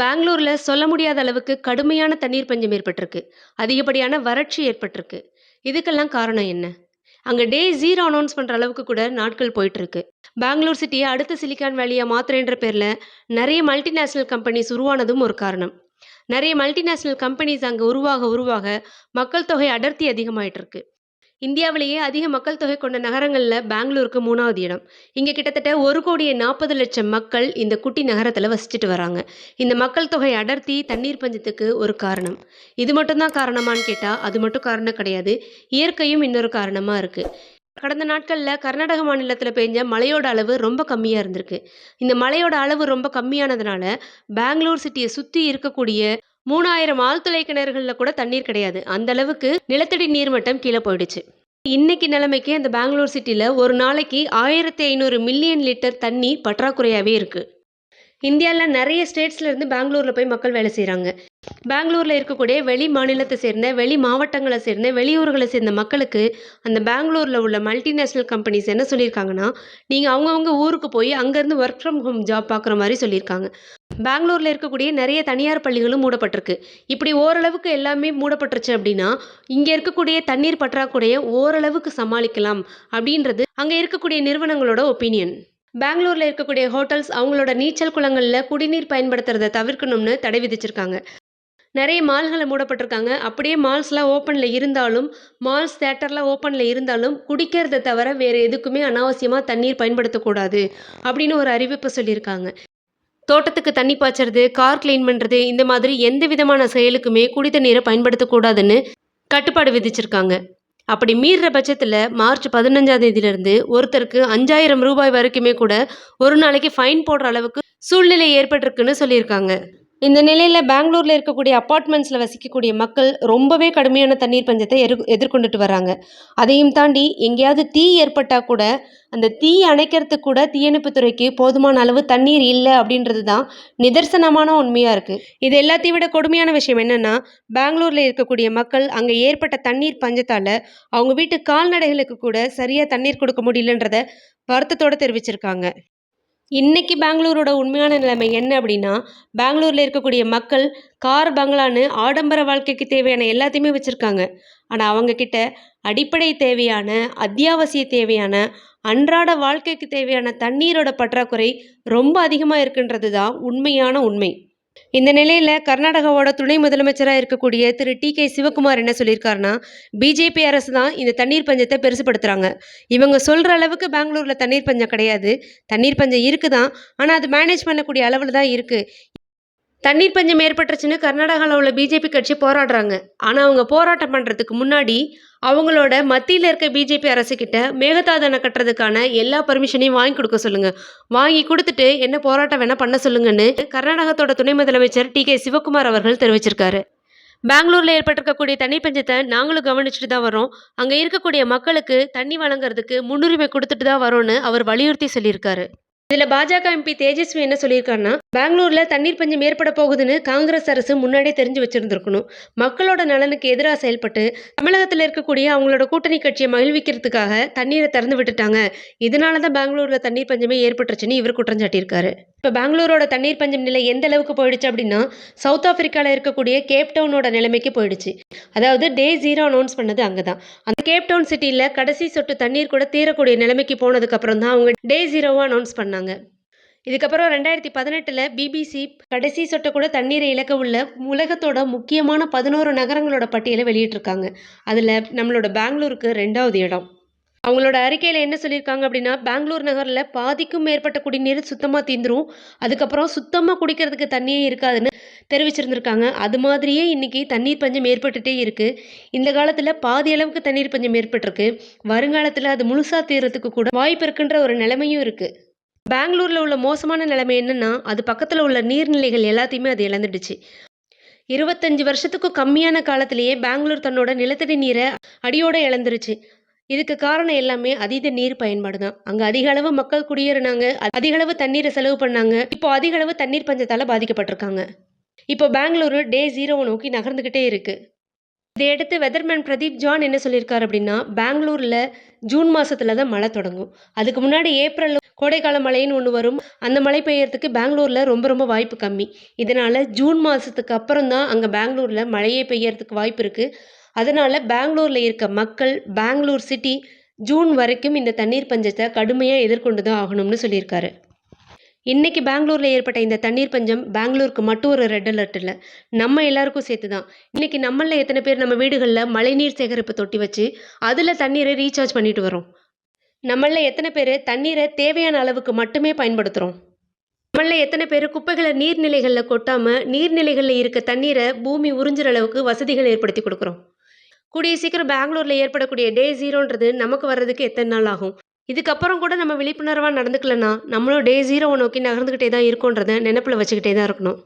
பெங்களூரில் சொல்ல முடியாத அளவுக்கு கடுமையான தண்ணீர் பஞ்சம் ஏற்பட்டிருக்கு. அதிகப்படியான வறட்சி ஏற்பட்டிருக்கு. இதுக்கெல்லாம் காரணம் என்ன? அங்கே டே ஜீரோ அனௌன்ஸ் பண்ணுற அளவுக்கு கூட நாட்கள் போயிட்டுருக்கு. பெங்களூர் சிட்டியை அடுத்த சிலிக்கான் வேலியாக மாத்திரன்ற பேரில் நிறைய மல்டிநேஷ்னல் கம்பெனிஸ் உருவானதும் ஒரு காரணம். நிறைய மல்டிநேஷ்னல் கம்பெனிஸ் அங்கே உருவாக உருவாக மக்கள் தொகை அடர்த்தி அதிகமாயிட்டு இருக்கு இந்தியாவிலேயே அதிக மக்கள் தொகை கொண்ட நகரங்களில் பெங்களூருக்கு மூணாவது இடம். இங்கே கிட்டத்தட்ட ஒரு கோடியே நாற்பது லட்சம் மக்கள் இந்த குட்டி நகரத்தில் வசிச்சுட்டு வராங்க. இந்த மக்கள் தொகை அடர்த்தி தண்ணீர் பஞ்சத்துக்கு ஒரு காரணம். இது மட்டும்தான் காரணமான்னு கேட்டால் அது மட்டும் காரணம் கிடையாது. இயற்கையும் இன்னொரு காரணமாக இருக்குது கடந்த நாட்களில் கர்நாடக மாநிலத்தில் பெஞ்ச மழையோட அளவு ரொம்ப கம்மியாக இருந்திருக்கு. இந்த மழையோட அளவு ரொம்ப கம்மியானதுனால பெங்களூர் சிட்டியை சுற்றி இருக்கக்கூடிய மூணாயிரம் ஆழ்துளை கிணறுகளில் கூட தண்ணீர் கிடையாது. அந்த அளவுக்கு நிலத்தடி நீர்மட்டம் கீழே போயிடுச்சு. இன்னைக்கு நிலைமைக்கு அந்த பெங்களூர் சிட்டியில் ஒரு நாளைக்கு ஆயிரத்தி ஐநூறு மில்லியன் லிட்டர் தண்ணி பற்றாக்குறையாகவே இருக்குது இந்தியாவில் நிறைய ஸ்டேட்ஸ்லேருந்து பெங்களூரில் போய் மக்கள் வேலை செய்கிறாங்க பெங்களூரில் இருக்கக்கூடிய வெளி மாநிலத்தை சேர்ந்த வெளி மாவட்டங்களை சேர்ந்த வெளியூர்களை சேர்ந்த மக்களுக்கு அந்த பெங்களூரில் உள்ள மல்டிநேஷ்னல் கம்பெனிஸ் என்ன சொல்லியிருக்காங்கன்னா நீங்கள் அவங்கவுங்க ஊருக்கு போய் அங்கேருந்து ஒர்க் ஃப்ரம் ஹோம் ஜாப் பார்க்குற மாதிரி சொல்லியிருக்காங்க. பெங்களூரில் இருக்கக்கூடிய நிறைய தனியார் பள்ளிகளும் மூடப்பட்டிருக்கு. இப்படி ஓரளவுக்கு எல்லாமே மூடப்பட்டுருச்சு அப்படின்னா இங்கே இருக்கக்கூடிய தண்ணீர் பற்றாக்குறையை ஓரளவுக்கு சமாளிக்கலாம் அப்படின்றது அங்கே இருக்கக்கூடிய நிறுவனங்களோட ஒப்பீனியன் பெங்களூரில் இருக்கக்கூடிய ஹோட்டல்ஸ் அவங்களோட நீச்சல் குளங்களில் குடிநீர் பயன்படுத்துறதை தவிர்க்கணும்னு தடை விதிச்சிருக்காங்க. நிறைய மால்களை மூடப்பட்டிருக்காங்க. அப்படியே மால்ஸ்லாம் ஓப்பனில் இருந்தாலும் மால்ஸ் தேட்டர்லாம் ஓப்பனில் இருந்தாலும் குடிக்கிறத தவிர வேறு எதுக்குமே அனாவசியமாக தண்ணீர் பயன்படுத்தக்கூடாது அப்படின்னு ஒரு அறிவிப்பு சொல்லியிருக்காங்க. தோட்டத்துக்கு தண்ணி பாய்ச்சறது கார் க்ளீன் பண்ணுறது இந்த மாதிரி எந்த விதமான செயலுக்குமே குடி தண்ணீரை பயன்படுத்தக்கூடாதுன்னு கட்டுப்பாடு விதிச்சிருக்காங்க. அப்படி மீறுற பட்சத்தில் மார்ச் பதினஞ்சாம் தேதியிலிருந்து ஒருத்தருக்கு அஞ்சாயிரம் ரூபாய் வரைக்குமே கூட ஒரு நாளைக்கு ஃபைன் போடுற அளவுக்கு சூழ்நிலை ஏற்பட்டிருக்குன்னு சொல்லியிருக்காங்க. இந்த நிலையில் பெங்களூரில் இருக்கக்கூடிய அப்பார்ட்மெண்ட்ஸில் வசிக்கக்கூடிய மக்கள் ரொம்பவே கடுமையான தண்ணீர் பஞ்சத்தை எரு எதிர்கொண்டுட்டு வராங்க அதையும் தாண்டி எங்கேயாவது தீ ஏற்பட்டால் கூட அந்த தீ அணைக்கிறதுக்கு கூட தீயணைப்புத்துறைக்கு போதுமான அளவு தண்ணீர் இல்லை அப்படின்றது தான் நிதர்சனமான உண்மையாக இருக்குது இது எல்லாத்தையும் விட கொடுமையான விஷயம் என்னென்னா பெங்களூரில் இருக்கக்கூடிய மக்கள் அங்கே ஏற்பட்ட தண்ணீர் பஞ்சத்தால் அவங்க வீட்டு கால்நடைகளுக்கு கூட சரியாக தண்ணீர் கொடுக்க முடியலன்றத வருத்தத்தோடு தெரிவிச்சிருக்காங்க. இன்றைக்கி பெங்களூரோட உண்மையான நிலைமை என்ன அப்படின்னா பெங்களூரில் இருக்கக்கூடிய மக்கள் கார் பங்களான்னு ஆடம்பர வாழ்க்கைக்கு தேவையான எல்லாத்தையுமே வச்சுருக்காங்க. ஆனால் அவங்கக்கிட்ட அடிப்படை தேவையான அத்தியாவசிய தேவையான அன்றாட வாழ்க்கைக்கு தேவையான தண்ணீரோட பற்றாக்குறை ரொம்ப அதிகமாக இருக்குன்றது தான் உண்மையான உண்மை. இந்த நிலையில் கர்நாடகாவோட துணை முதலமைச்சராக இருக்கக்கூடிய திரு டி கே சிவகுமார் என்ன சொல்லியிருக்காருன்னா பிஜேபி அரசு தான் இந்த தண்ணீர் பஞ்சத்தை பெருசுப்படுத்துகிறாங்க இவங்க சொல்கிற அளவுக்கு பெங்களூரில் தண்ணீர் பஞ்சம் கிடையாது. தண்ணீர் பஞ்சம் இருக்குது தான் ஆனால் அது மேனேஜ் பண்ணக்கூடிய அளவில் தான் இருக்குது தண்ணீர் பஞ்சம் ஏற்பட்டுருச்சுன்னு கர்நாடகாவில் உள்ள பிஜேபி கட்சி போராடுறாங்க. ஆனால் அவங்க போராட்டம் பண்ணுறதுக்கு முன்னாடி அவங்களோட மத்தியில் இருக்க பிஜேபி அரசுக்கிட்ட மேகதாதனை கட்டுறதுக்கான எல்லா பர்மிஷனையும் வாங்கி கொடுக்க சொல்லுங்கள் வாங்கி கொடுத்துட்டு என்ன போராட்டம் வேணால் பண்ண சொல்லுங்கன்னு கர்நாடகத்தோட துணை முதலமைச்சர் டி கே சிவகுமார் அவர்கள் தெரிவிச்சிருக்காரு. பெங்களூரில் ஏற்பட்டிருக்கக்கூடிய தண்ணி பஞ்சத்தை நாங்களும் கவனிச்சுட்டு தான் வரோம் அங்கே இருக்கக்கூடிய மக்களுக்கு தண்ணி வழங்குறதுக்கு முன்னுரிமை கொடுத்துட்டு தான் வரோன்னு அவர் வலியுறுத்தி சொல்லியிருக்காரு. இதில் பாஜக எம்பி தேஜஸ்வி என்ன சொல்லியிருக்காருன்னா பெங்களூரில் தண்ணீர் பஞ்சம் ஏற்பட போகுதுன்னு காங்கிரஸ் அரசு முன்னாடியே தெரிஞ்சு வச்சிருந்துருக்கணும். மக்களோட நலனுக்கு எதிராக செயல்பட்டு தமிழகத்தில் இருக்கக்கூடிய அவங்களோட கூட்டணி கட்சியை மகிழ்விக்கிறதுக்காக தண்ணீரை திறந்து விட்டுட்டாங்க. இதனால தான் பெங்களூரில் தண்ணீர் பஞ்சமே ஏற்பட்டுருச்சுன்னு இவர் குற்றம் சாட்டியிருக்காரு. இப்போ பெங்களூரோட தண்ணீர் பஞ்சம் நிலை எந்த அளவுக்கு போயிடுச்சு அப்படின்னா சவுத் ஆப்பிரிக்காவில் இருக்கக்கூடிய கேப் டவுனோட நிலைமைக்கு போயிடுச்சு. அதாவது டே ஜீரோ அனௌன்ஸ் பண்ணது அங்கே தான் அந்த கேப் டவுன் சிட்டியில் கடைசி சொட்டு தண்ணீர் கூட தீரக்கூடிய நிலைமைக்கு போனதுக்கப்புறம் தான் அவங்க டே ஜீரோவாக அனௌன்ஸ் பண்ணாங்க. இதுக்கப்புறம் ரெண்டாயிரத்தி பதினெட்டில் பிபிசி கடைசி சொட்டை கூட தண்ணீரை இழக்க உள்ள உலகத்தோட முக்கியமான பதினோரு நகரங்களோட பட்டியலை வெளியிட்டிருக்காங்க. அதில் நம்மளோட பெங்களூருக்கு ரெண்டாவது இடம். அவங்களோட அறிக்கையில் என்ன சொல்லியிருக்காங்க அப்படின்னா பெங்களூர் நகரில் பாதிக்கும் மேற்பட்ட குடிநீர் சுத்தமாக தீந்துரும். அதுக்கப்புறம் சுத்தமாக குடிக்கிறதுக்கு தண்ணியே இருக்காதுன்னு தெரிவிச்சிருந்திருக்காங்க. அது மாதிரியே இன்றைக்கி தண்ணீர் பஞ்சம் ஏற்பட்டுகிட்டே இருக்குது இந்த காலத்தில் பாதி அளவுக்கு தண்ணீர் பஞ்சம் ஏற்பட்டிருக்கு. வருங்காலத்தில் அது முழுசாக தீர்றதுக்கு கூட வாய்ப்பு இருக்குன்ற ஒரு நிலைமையும் இருக்குது பெங்களூரில் உள்ள மோசமான நிலைமை என்னென்னா அது பக்கத்தில் உள்ள நீர்நிலைகள் எல்லாத்தையுமே அது இழந்துடுச்சு. இருபத்தஞ்சி வருஷத்துக்கும் கம்மியான காலத்திலேயே பெங்களூர் தன்னோட நிலத்தடி நீரை அடியோடு இழந்துருச்சு. இதுக்கு காரணம் எல்லாமே அதீத நீர் பயன்பாடு தான் அங்கே அதிக அளவு மக்கள் குடியேறினாங்க அதிக அளவு தண்ணீரை செலவு பண்ணாங்க இப்போ அதிக அளவு தண்ணீர் பஞ்சத்தால் பாதிக்கப்பட்டிருக்காங்க. இப்போ பெங்களூரு டே ஜீரோவை நோக்கி நகர்ந்துக்கிட்டே இருக்குது இதையடுத்து வெதர்மேன் பிரதீப் ஜான் என்ன சொல்லியிருக்காரு அப்படின்னா பெங்களூரில் ஜூன் மாசத்துல தான் மழை தொடங்கும். அதுக்கு முன்னாடி ஏப்ரல் கோடைக்கால மழைன்னு ஒன்று வரும். அந்த மழை பெய்யறதுக்கு பெங்களூரில் ரொம்ப ரொம்ப வாய்ப்பு கம்மி. இதனால் ஜூன் மாதத்துக்கு அப்புறம் தான் அங்கே பெங்களூரில் மழையே பெய்யறதுக்கு வாய்ப்பு இருக்குது அதனால் பெங்களூரில் இருக்க மக்கள் பெங்களூர் சிட்டி ஜூன் வரைக்கும் இந்த தண்ணீர் பஞ்சத்தை கடுமையாக எதிர்கொண்டு தான் ஆகணும்னு சொல்லியிருக்காரு. இன்றைக்கி பெங்களூரில் ஏற்பட்ட இந்த தண்ணீர் பஞ்சம் பெங்களூருக்கு மட்டும் ஒரு ரெட் அலர்ட் இல்லை. நம்ம எல்லாருக்கும் சேர்த்து தான் இன்னைக்கு நம்மளில் எத்தனை பேர் நம்ம வீடுகளில் மழைநீர் சேகரிப்பு தொட்டி வச்சு அதில் தண்ணீரை ரீசார்ஜ் பண்ணிட்டு வரோம் நம்மளில் எத்தனை பேர் தண்ணீரை தேவையான அளவுக்கு மட்டுமே பயன்படுத்துகிறோம் நம்மளில் எத்தனை பேர் குப்பைகளை நீர்நிலைகளில் கொட்டாமல் நீர்நிலைகளில் இருக்க தண்ணீரை பூமி உறிஞ்சுற அளவுக்கு வசதிகள் ஏற்படுத்தி கொடுக்குறோம். கூடிய சீக்கிரம் பெங்களூரில் ஏற்படக்கூடிய டே ஜீரோன்றது நமக்கு வர்றதுக்கு எத்தனை நாள் ஆகும்? இதுக்கப்புறம் கூட நம்ம விழிப்புணர்வாக நடந்துக்கலனா நம்மளும் டே ஜீரோவை நோக்கி நகர்ந்துக்கிட்டே தான் இருக்கோன்றதை நினப்பில் வச்சுக்கிட்டே தான் இருக்கணும்.